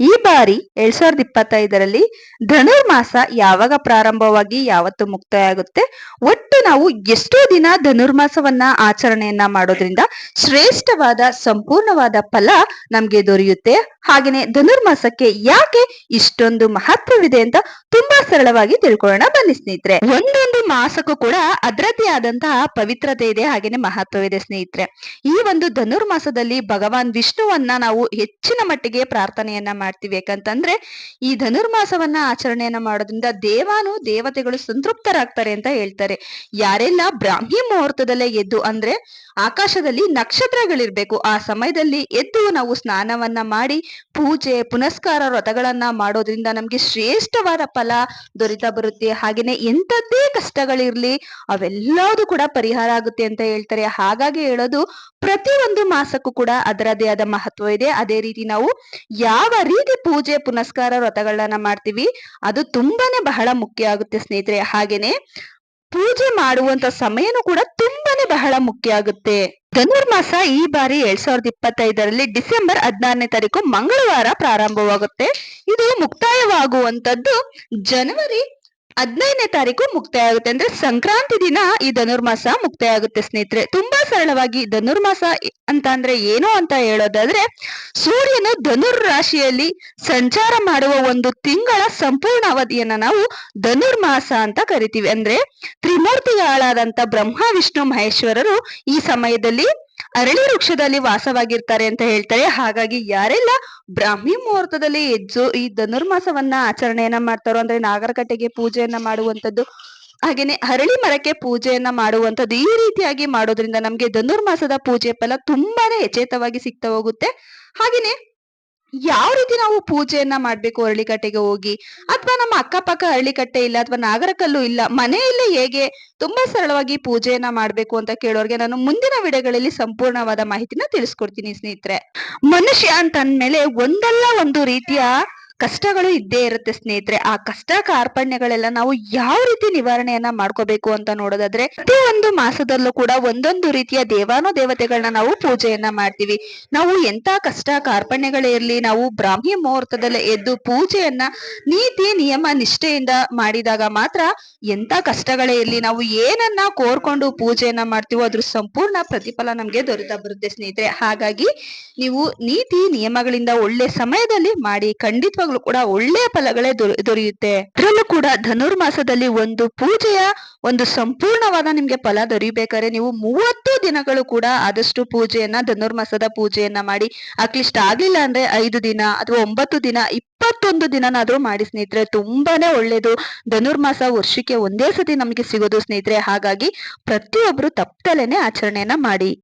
ಈ ಬಾರಿ ಎರಡ್ ಸಾವಿರದ ಇಪ್ಪತ್ತೈದರಲ್ಲಿ ಧನುರ್ಮಾಸ ಯಾವಾಗ ಪ್ರಾರಂಭವಾಗಿ ಯಾವತ್ತು ಮುಕ್ತಾಯ ಆಗುತ್ತೆ ಒಟ್ಟು ನಾವು ಎಷ್ಟೋ ದಿನ ಧನುರ್ಮಾಸವನ್ನ ಆಚರಣೆಯನ್ನ ಮಾಡೋದ್ರಿಂದ ಶ್ರೇಷ್ಠವಾದ ಸಂಪೂರ್ಣವಾದ ಫಲ ನಮ್ಗೆ ದೊರೆಯುತ್ತೆ. ಹಾಗೆನೆ ಧನುರ್ಮಾಸಕ್ಕೆ ಯಾಕೆ ಇಷ್ಟೊಂದು ಮಹತ್ವವಿದೆ ಅಂತ ತುಂಬಾ ಸರಳವಾಗಿ ತಿಳ್ಕೊಳ್ಳೋಣ ಬನ್ನಿ ಸ್ನೇಹಿತರೆ. ಒಂದೊಂದು ಮಾಸಕ್ಕೂ ಕೂಡ ಅದರದ್ದೇ ಆದಂತಹ ಪವಿತ್ರತೆ ಇದೆ, ಹಾಗೇನೆ ಮಹತ್ವವಿದೆ ಸ್ನೇಹಿತರೆ. ಈ ಒಂದು ಧನುರ್ಮಾಸದಲ್ಲಿ ಭಗವಾನ್ ವಿಷ್ಣುವನ್ನ ನಾವು ಹೆಚ್ಚಿನ ಮಟ್ಟಿಗೆ ಪ್ರಾರ್ಥನೆಯನ್ನ ಮಾಡ್ತೀವಿ. ಯಾಕಂತಂದ್ರೆ ಈ ಧನುರ್ಮಾಸವನ್ನ ಆಚರಣೆಯನ್ನ ಮಾಡೋದ್ರಿಂದ ದೇವಾನು ದೇವತೆಗಳು ಸಂತೃಪ್ತರಾಗ್ತಾರೆ ಅಂತ ಹೇಳ್ತಾರೆ. ಯಾರೆಲ್ಲ ಬ್ರಾಹ್ಮಿ ಮುಹೂರ್ತದಲ್ಲೇ ಎದ್ದು ಅಂದ್ರೆ ಆಕಾಶದಲ್ಲಿ ನಕ್ಷತ್ರಗಳಿರ್ಬೇಕು. ಆ ಸಮಯದಲ್ಲಿ ಎದ್ದು ನಾವು ಸ್ನಾನವನ್ನ ಮಾಡಿ ಪೂಜೆ, ಪುನಸ್ಕಾರ ವ್ರತಗಳನ್ನ ಮಾಡೋದ್ರಿಂದ ನಮ್ಗೆ ಶ್ರೇಷ್ಠವಾದ ಫಲ ದೊರೀತಾ ಬರುತ್ತೆ. ಹಾಗೇನೆ ಎಂತದ್ದೇ ಕಷ್ಟಗಳಿರ್ಲಿ ಅವೆಲ್ಲದು ಕೂಡ ಪರಿಹಾರ ಆಗುತ್ತೆ ಅಂತ ಹೇಳ್ತಾರೆ. ಹಾಗಾಗಿ ಹೇಳೋದು ಪ್ರತಿ ಒಂದು ಮಾಸಕ್ಕೂ ಕೂಡ ಅದರದೇ ಆದ ಮಹತ್ವ ಇದೆ. ಅದೇ ರೀತಿ ನಾವು ಯಾವ ರೀತಿ ಪೂಜೆ, ಪುನಸ್ಕಾರ ವ್ರತಗಳನ್ನ ಮಾಡ್ತೀವಿ. ಅದು ತುಂಬಾನೇ ಬಹಳ ಮುಖ್ಯ ಆಗುತ್ತೆ ಸ್ನೇಹಿತರೆ. ಹಾಗೇನೆ ಪೂಜೆ ಮಾಡುವಂತ ಸಮಯನೂ ಕೂಡ ತುಂಬಾನೇ ಬಹಳ ಮುಖ್ಯ ಆಗುತ್ತೆ. ಧನುರ್ಮಾಸ ಈ ಬಾರಿ ಎರಡ್ ಸಾವಿರದ ಇಪ್ಪತ್ತೈದರಲ್ಲಿ ಡಿಸೆಂಬರ್ ಹದಿನಾರನೇ ತಾರೀಕು ಮಂಗಳವಾರ ಪ್ರಾರಂಭವಾಗುತ್ತೆ. ಇದು ಮುಕ್ತಾಯವಾಗುವಂತದ್ದು ಜನವರಿ ಹದಿನೈದನೇ ತಾರೀಕು ಮುಕ್ತಾಯ ಆಗುತ್ತೆ ಅಂದ್ರೆ ಸಂಕ್ರಾಂತಿ ದಿನ ಈ ಧನುರ್ಮಾಸ ಮುಕ್ತಾಯ ಆಗುತ್ತೆ ಸ್ನೇಹಿತರೆ. ತುಂಬಾ ಸರಳವಾಗಿ ಧನುರ್ಮಾಸ ಅಂತ ಅಂದ್ರೆ ಏನು ಅಂತ ಹೇಳೋದಾದ್ರೆ, ಸೂರ್ಯನು ಧನುರ್ ರಾಶಿಯಲ್ಲಿ ಸಂಚಾರ ಮಾಡುವ ಒಂದು ತಿಂಗಳ ಸಂಪೂರ್ಣ ಅವಧಿಯನ್ನ ನಾವು ಧನುರ್ಮಾಸ ಅಂತ ಕರಿತೀವಿ. ಅಂದ್ರೆ ತ್ರಿಮೂರ್ತಿಗಳಾದಂತ ಬ್ರಹ್ಮ, ವಿಷ್ಣು, ಮಹೇಶ್ವರರು ಈ ಸಮಯದಲ್ಲಿ ಅರಳಿ ವೃಕ್ಷದಲ್ಲಿ ವಾಸವಾಗಿರ್ತಾರೆ ಅಂತ ಹೇಳ್ತಾರೆ. ಹಾಗಾಗಿ ಯಾರೆಲ್ಲ ಬ್ರಾಹ್ಮಿ ಮುಹೂರ್ತದಲ್ಲಿ ಹೆಜ್ಜು ಈ ಧನುರ್ಮಾಸವನ್ನ ಆಚರಣೆಯನ್ನ ಮಾಡ್ತಾರೋ, ಅಂದ್ರೆ ನಾಗರಕಟ್ಟೆಗೆ ಪೂಜೆಯನ್ನ ಮಾಡುವಂತದ್ದು ಹಾಗೇನೆ ಹರಳಿ ಮರಕ್ಕೆ ಪೂಜೆಯನ್ನ ಮಾಡುವಂತದ್ದು ಈ ರೀತಿಯಾಗಿ ಮಾಡೋದ್ರಿಂದ ನಮ್ಗೆ ಧನುರ್ಮಾಸದ ಪೂಜೆ ಫಲ ತುಂಬಾನೇ ಯಚೇತವಾಗಿ ಸಿಗ್ತಾ ಹೋಗುತ್ತೆ. ಹಾಗೇನೆ ಯಾವ ರೀತಿ ನಾವು ಪೂಜೆಯನ್ನ ಮಾಡ್ಬೇಕು ಹಳ್ಳಿಕಟ್ಟೆಗೆ ಹೋಗಿ? ಅಥವಾ ನಮ್ಮ ಅಕ್ಕಪಕ್ಕ ಹಳ್ಳಿಕಟ್ಟೆ ಇಲ್ಲ, ಅಥವಾ ನಾಗರಕಲ್ಲು ಇಲ್ಲ, ಮನೆಯಲ್ಲೇ ಹೇಗೆ ತುಂಬಾ ಸರಳವಾಗಿ ಪೂಜೆಯನ್ನ ಮಾಡ್ಬೇಕು ಅಂತ ಕೇಳೋರ್ಗೆ ನಾನು ಮುಂದಿನ ವಿಡಿಯೋಗಳಲ್ಲಿ ಸಂಪೂರ್ಣವಾದ ಮಾಹಿತಿನ ತಿಳಿಸ್ಕೊಡ್ತೀನಿ ಸ್ನೇಹಿತರೆ. ಮನುಷ್ಯ ಅಂತ ಅಂದ್ಮೇಲೆ ಒಂದಲ್ಲ ಒಂದು ರೀತಿಯ ಕಷ್ಟಗಳು ಇದ್ದೇ ಇರುತ್ತೆ ಸ್ನೇಹಿತರೆ. ಆ ಕಷ್ಟ ಕಾರ್ಪಣ್ಯಗಳೆಲ್ಲ ನಾವು ಯಾವ ರೀತಿ ನಿವಾರಣೆಯನ್ನ ಮಾಡ್ಕೋಬೇಕು ಅಂತ ನೋಡೋದಾದ್ರೆ, ಪ್ರತಿ ಒಂದು ಮಾಸದಲ್ಲೂ ಕೂಡ ಒಂದೊಂದು ರೀತಿಯ ದೇವಾನು ದೇವತೆಗಳನ್ನ ನಾವು ಪೂಜೆಯನ್ನ ಮಾಡ್ತೀವಿ. ನಾವು ಎಂತ ಕಷ್ಟ ಕಾರ್ಪಣ್ಯಗಳೇ ಇರಲಿ, ನಾವು ಬ್ರಾಹ್ಮಿ ಮುಹೂರ್ತದಲ್ಲಿ ಎದ್ದು ಪೂಜೆಯನ್ನ ನೀತಿ, ನಿಯಮ, ನಿಷ್ಠೆಯಿಂದ ಮಾಡಿದಾಗ ಮಾತ್ರ ಎಂತ ಕಷ್ಟಗಳೇ ಇರಲಿ, ನಾವು ಏನನ್ನ ಕೋರ್ಕೊಂಡು ಪೂಜೆಯನ್ನ ಮಾಡ್ತೀವೋ ಅದ್ರ ಸಂಪೂರ್ಣ ಪ್ರತಿಫಲ ನಮ್ಗೆ ದೊರೆತಾ ಬರುತ್ತೆ ಸ್ನೇಹಿತರೆ. ಹಾಗಾಗಿ ನೀವು ನೀತಿ, ನಿಯಮಗಳಿಂದ ಒಳ್ಳೆ ಸಮಯದಲ್ಲಿ ಮಾಡಿ ಖಂಡಿತವಾಗಿ ಕೂಡ ಒಳ್ಳೆಯ ಫಲಗಳೇ ದೊರೆಯುತ್ತೆ. ಅದರಲ್ಲೂ ಕೂಡ ಧನುರ್ಮಾಸದಲ್ಲಿ ಒಂದು ಪೂಜೆಯ ಒಂದು ಸಂಪೂರ್ಣವಾದ ನಿಮ್ಗೆ ಫಲ ದೊರೀಬೇಕಾದ್ರೆ ನೀವು ಮೂವತ್ತು ದಿನಗಳು ಕೂಡ ಆದಷ್ಟು ಪೂಜೆಯನ್ನ, ಧನುರ್ಮಾಸದ ಪೂಜೆಯನ್ನ ಮಾಡಿ ಅಟ್ಲೀಸ್ಟ್ ಆಗ್ಲಿಲ್ಲ ಅಂದ್ರೆ ಐದು ದಿನ ಅಥವಾ ಒಂಬತ್ತು ದಿನ, ಇಪ್ಪತ್ತೊಂದು ದಿನನಾದ್ರೂ ಮಾಡಿ ಸ್ನೇಹಿತರೆ. ತುಂಬಾನೇ ಒಳ್ಳೇದು. ಧನುರ್ಮಾಸ ವರ್ಷಕ್ಕೆ ಒಂದೇ ಸತಿ ನಮಗೆ ಸಿಗೋದು ಸ್ನೇಹಿತರೆ. ಹಾಗಾಗಿ ಪ್ರತಿಯೊಬ್ರು ತಪ್ಪದಲೇನೆ ಆಚರಣೆಯನ್ನ ಮಾಡಿ.